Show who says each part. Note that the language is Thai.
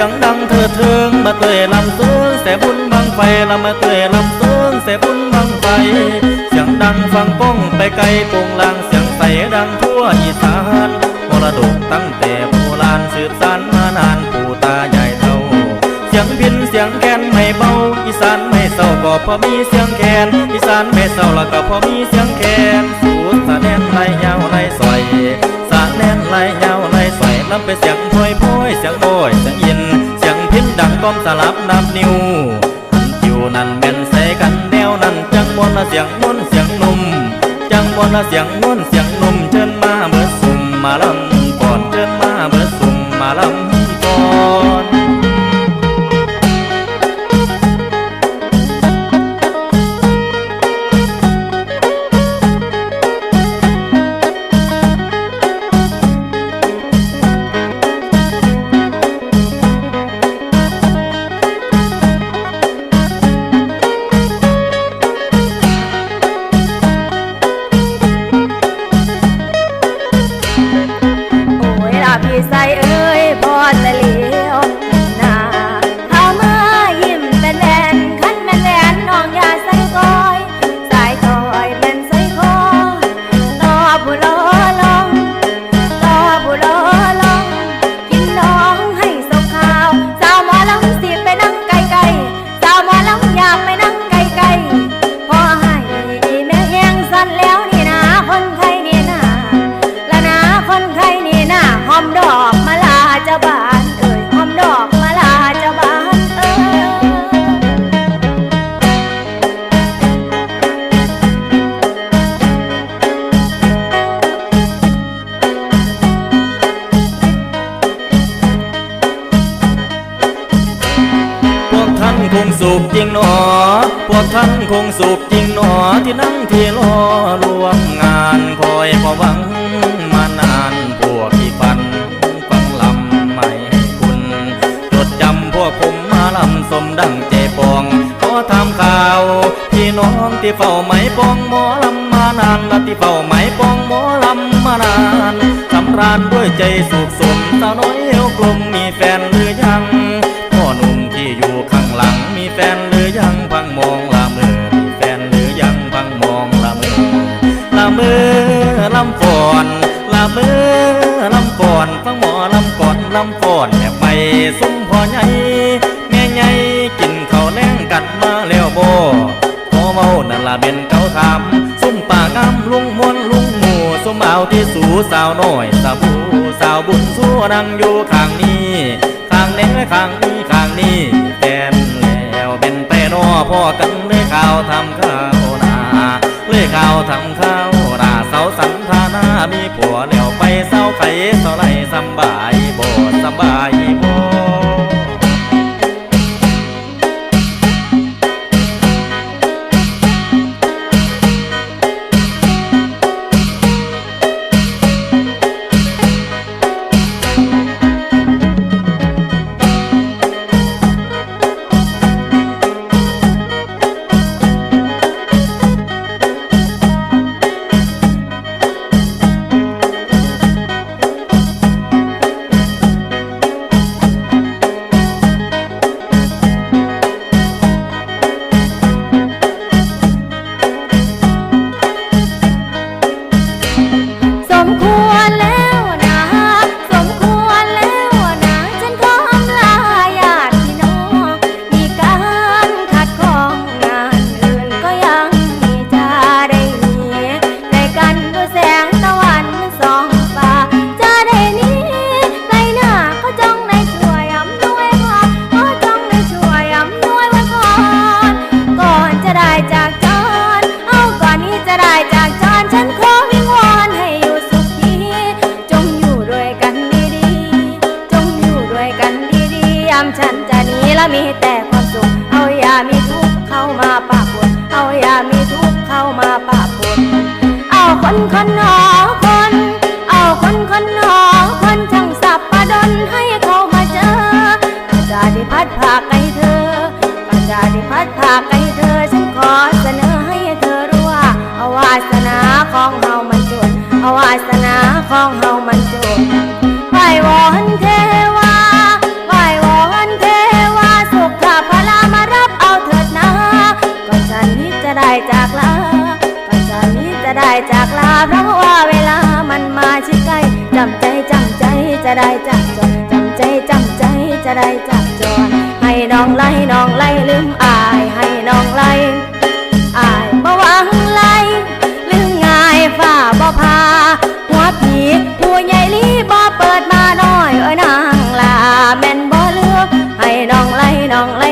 Speaker 1: สียงดังเถิดเทิงมาเตยลำสูงแสบุญบังไฟละมาเตยลำสูงแสบุญบังไฟ เสียงดังฟังก้องไปไกลโปงลางเสียงใสดังทั่วอีสานมรดกตั้งแต่โบราณสืบสานมานานปู่ตายายเท่า เสียงพินเสียงแคนไม่เบาอีสานไม่เศร้าก็พอมีเสียงแคนอีสานไม่เศร้าแล้วก็พอมีเสียงแคนสูดสะแนนไหลยาวไหลสอยสะแนนไหลยาวไหลสอยลำไปเสียงพลอยพลอยเสียงโอยเสียง ก้มสลับนับนิ้วหันจิวนั่นแม่นใส่กันแนวนั้นจังมวนละเสียงมวนเสียงนุ่มจังมวนละเสียงมวนเสียงนุ่มเชิญมาเบิดสุ่มมาลำก่อนเชิญมาเบิดสุ่มมาลำ
Speaker 2: พวกท่าน
Speaker 1: คงสูบจริงหนอที่นั่งที่รอรวมงานคอยพอหวังมานานพวกที่ฝันฟังลำไม่ให้คุณ จดจำพวกผมมาลำสมดังเจปองขอทำข่าวพี่น้องที่เฝ้าไหมปองหมอลำมานานและที่เฝ้าไหมปองหมอลำมานานสำราญด้วยใจสุขสมสาวน้อยเอวกลมมีแฟนหรือยัง องละเมอมีแฟนหรือยังพังมองละเมอละเมอลำฟอนละเมอลำฟอนฟังหมอลำก่อนลำฟอนแม่ไม่ซุ้มพ่อใหญ่แม่ใหญ่กินข้าวแล้งกันมาแล้วโบ่พอเมานั่นละเป็นเขาทำซุ้มป่ากำลุงมวนลุงหมูซุ้มเอาที่สูสาวน้อยสาวบูสาวบุญสู้นั่งอยู่ข้างนี้ข้างนี้ข้างนี้ข้างนี้แฟน พ่อกันเล่ข่าวทำข้าวนาเล่ข่าวทำข้าวนาเสาสันทานามีผัวแล้วไปเสาไข่เสาไรสำบาย
Speaker 2: แต่ความสุข เอาอย่ามีทุกข์เข้ามาปะปนเอาอย่ามีทุกข์เข้ามาปะปนเอาคนคนหนอคน เอาคนคนหนอคนช่างสับปะดนให้เขามาเจอก็จะได้พัดพาไกลเธอก็จะได้พัดพาไกลเธอฉันขอเสนอให้เธอรู้ว่าเอาวาสนาของเฮามันจนเอาวาสนาของเฮามันจนไหว้วอนเทว เพราะว่าเวลามันมาชิดใกล้จำใจจำใจจะได้จับจอนจำใจจำใจจะได้จับจอนให้น้องไล่น้องไล่ลืมอายให้น้องไล่อายบ่หวังไล่ลืมง่ายฝ่าบ่พาหัวผีผู้ใหญ่ลีบ่เปิดมาน้อยเอ้ยนางลาแม่นบ่เลือกให้น้องไล่น้องไล่